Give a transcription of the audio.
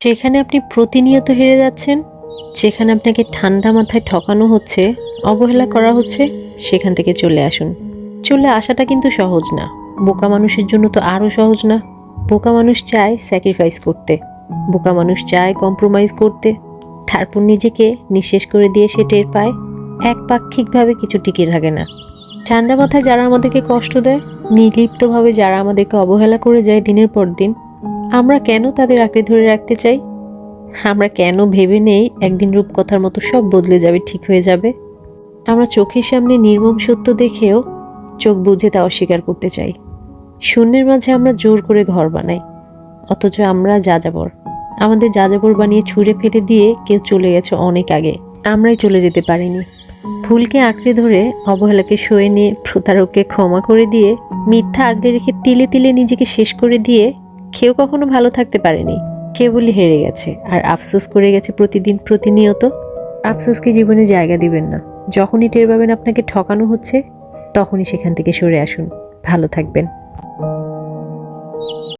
যেখানে আপনি প্রতিনিয়ত হেরে যাচ্ছেন, যেখানে আপনাকে ঠান্ডা মাথায় ঠকানো হচ্ছে, অবহেলা করা হচ্ছে, সেখান থেকে চলে আসুন। চলে আসাটা কিন্তু সহজ না। বোকা মানুষের জন্য তো আরও সহজ না। বোকা মানুষ চায় স্যাক্রিফাইস করতে। বোকা মানুষ চায় কম্প্রোমাইজ করতে। তারপর নিজেকে নিঃশেষ করে দিয়ে সে টের পায়, একপাক্ষিকভাবে কিছু টিকে থাকে না। ঠান্ডা মাথায় যারা আমাদেরকে কষ্ট দেয়, নির্লিপ্তভাবে যারা আমাদেরকে অবহেলা করে যায় দিনের পর দিন আমরা কেন তাদের আঁকড়ে ধরে রাখতে চাই? আমরা কেন ভেবে নেই একদিন রূপকথার মতো সব বদলে যাবে, ঠিক হয়ে যাবে? আমরা চোখের সামনে নির্মম সত্য দেখেও চোখ বুঝে তা অস্বীকার করতে চাই। শূন্যের মাঝে আমরা জোর করে ঘর বানাই, অথচ আমরা যাযাবর। আমাদের যাযাবর বানিয়ে ছুঁড়ে ফেলে দিয়ে কেউ চলে গেছে অনেক আগে। আমরাই চলে যেতে পারিনি। ভুলকে আঁকড়ে ধরে অবহেলাকে সয়ে নিয়ে প্রতারককে ক্ষমা করে দিয়ে মিথ্যা আঁকড়ে রেখে তিলে তিলে নিজেকে শেষ করে দিয়ে কেউ কখনো ভালো থাকতে পারেনি। কেবলই হেরে গেছে। আর আফসোস করে গেছে প্রতিদিন প্রতিনিয়ত। আফসোসকে জীবনে জায়গা দিবেন না। যখনই টের পাবেন আপনাকে ঠকানো হচ্ছে, তখনই সেখান থেকে সরে আসুন। ভালো থাকবেন।